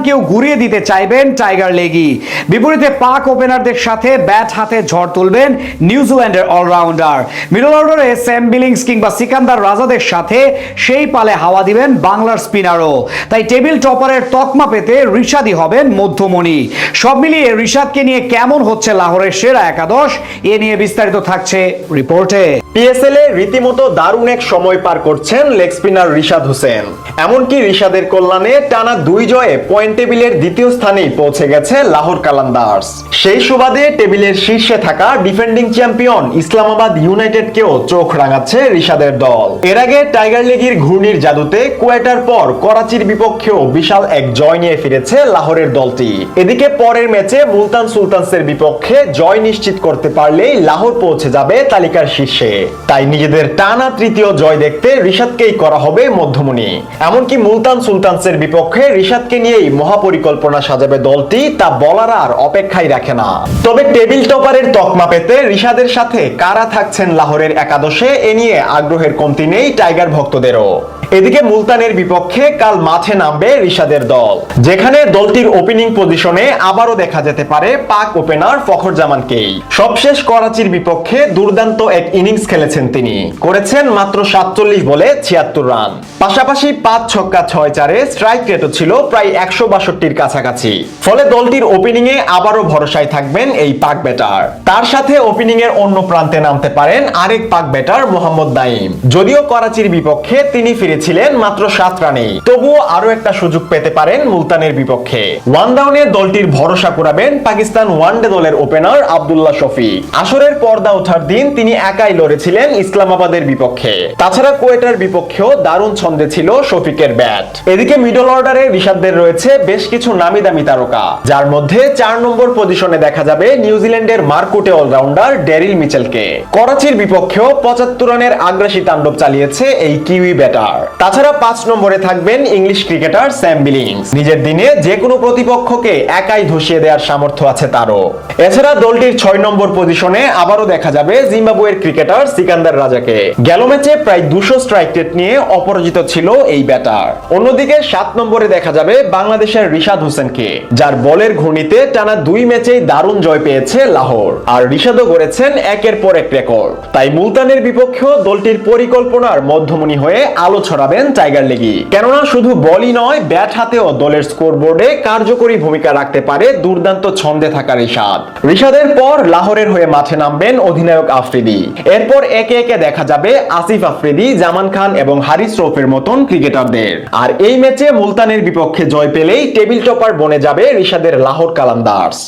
অভিযানকেও ঘুরিয়ে দিতে চাইবেন টাইগার লেগি। বিপরীতে পাক ওপেনারদের সাথে ব্যাট হাতে ঝড় তুলবেন নিউজিল্যান্ডের অলরাউন্ডার। মিডল অর্ডারে স্যাম বিলিংস কিংবা সিকান্দার রাজাদের সাথে সেই পালে হাওয়া দিবেন বাংলার স্পিনারও। তাই টেবিল টপারের তকমা পেতে ঋষাদই হবেন মধ্যমণি। সব মিলিয়ে ঋষাদকে নিয়ে কেমন হচ্ছে লাহোরের সেরা একাদশ, এ নিয়ে বিস্তারিত থাকছে রিপোর্টে। পিএসএল এ রীতিমতো দারুণ এক সময় পার করছেন লেগ স্পিনার রিশাদ হোসেন। এমনকি রিশাদের কল্যাণে টানা দুই জয়ে পয়েন্ট টেবিলের দ্বিতীয় স্থানেই পৌঁছে গেছে লাহোর কালান্দার্স। সেই সুবাদে টেবিলের শীর্ষে থাকা ডিফেন্ডিং চ্যাম্পিয়ন ইসলামাবাদ ইউনাইটেডকেও চোখ রাঙাচ্ছে রিশাদের দল। এর আগে টাইগার লিগের ঘূর্ণির জাদুতে কোয়েটার পর করাচির বিপক্ষেও বিশাল এক জয় নিয়ে ফিরেছে লাহোরের দলটি। এদিকে পরের ম্যাচে মুলতান সুলতানসের বিপক্ষে জয় নিশ্চিত করতে পারলেই লাহোর পৌঁছে যাবে তালিকার শীর্ষে। তাই নিজেদের টানা তৃতীয় জয় দেখতে ঋষাদকেই করা হবে মধ্যমণি। এমনকি মুলতান সুলতানসের বিপক্ষে ঋষাদকে নিয়েই মহাপরিকল্পনা সাজাবে দলটি, তা বলার আর অপেক্ষাই রাখে না। তবে টেবিল টপারের তকমা পেতে ঋষাদের সাথে কারা থাকছেন লাহোরের একাদশে, এ নিয়ে আগ্রহের কমতি নেই টাইগার ভক্তদেরও। এদিকে মুলতানের বিপক্ষে কাল মাঠে নামবে রিশাদের দল। যেখানে দলটির ওপেনিং পজিশনে আবারও দেখা যেতে পারে পাক ওপেনার ফখর জামানকেই সবশেষ করাচির বিপক্ষে দুর্দান্ত এক ইনিংস খেলেছেন তিনি। করেছেন মাত্র সাতচল্লিশ বলে ছিয়াত্তর রান। পাশাপাশি পাঁচ ছক্কা ছয় চারে স্ট্রাইক রেটও ছিল প্রায় একশো বাষট্টির কাছাকাছি। ফলে দলটির ওপেনিং এ আবারও ভরসায় থাকবেন এই পাক ব্যাটার তার সাথে ওপেনিং এর অন্য প্রান্তে নামতে পারেন আরেক পাক ব্যাটার মোহাম্মদ নাইম যদিও করাচির বিপক্ষে তিনি ফিরেছিলেন মাত্র সাত রানেই তবুও আরও একটা সুযোগ পেতে পারেন মুলতানের বিপক্ষে। ওয়ান ডাউনে দলটির ভরসা করাবেন পাকিস্তান ওয়ানডে দলের ওপেনার আব্দুল্লাহ শফি। আসরের পর্দা ওঠার দিন তিনি একাই লড়েছিলেন ইসলামাবাদের বিপক্ষে। তাছাড়া কোয়েটার বিপক্ষেও দারুণ ছন্দে ছিল শফিকের ব্যাট। এদিকে মিডল অর্ডারে ঋষাদদের রয়েছে বেশ কিছু নামি দামি তারকা, যার মধ্যে চার নম্বর পজিশনে দেখা যাবে নিউজিল্যান্ডের মার্কুটে অলরাউন্ডার ডেরিল মিচেলকে। করাচির বিপক্ষেও পঁচাত্তর রানের আগ্রাসী তাণ্ডব চালিয়েছে এই কিউই ব্যাটার। তাছাড়া পাঁচ নম্বরে থাকবেন ইংলিশ ক্রিকেটার স্যাম বিলিংস। নিজের দিনে যে কোনো প্রতিপক্ষকে একাই ধসিয়ে দেওয়ার সামর্থ্য আছে তারও। এছাড়া দলটির ছয় নম্বর পজিশনে আবারও দেখা যাবে জিম্বাবুয়ের ক্রিকেটার সিকান্দার রাজাকে। গেল ম্যাচে প্রায় দুশো স্ট্রাইক রেট নিয়ে অপরাজিত ছিল এই ব্যাটার। অন্যদিকে সাত নম্বরে দেখা যাবে বাংলাদেশের রিশাদ হোসেনকে, যার বলের ঘূর্ণিতে টানা দুই ম্যাচেই দারুণ জয় পেয়েছে লাহোর। আর রিশাদও গড়েছেন একের পর এক রেকর্ড। তাই মুলতানের বিপক্ষেও দলটির পরিকল্পনার মধ্যমণি হয়ে আলো ছড়াবেন টাইগার লিগি। কেননা শুধু বলই নয়, ব্যাট হাতেও দলের স্কোরবোর্ডে কার্যকরী ভূমিকা রাখতে পারে দুর্দান্ত ছন্দে থাকা রিশাদ। রিশাদের পর লাহোরের হয়ে মাঠে নামবেন অধিনায়ক আফ্রিদি। এরপর একে একে দেখা যাবে আসিফ আফ্রিদি, জামান খান এবং হারিস রৌফের মতন ক্রিকেটারদের। আর এই ম্যাচে মুলতানের বিপক্ষে জয় পেলেই টেবিল টপার বনে যাবে রিশাদের লাহোর কালান্দার্স।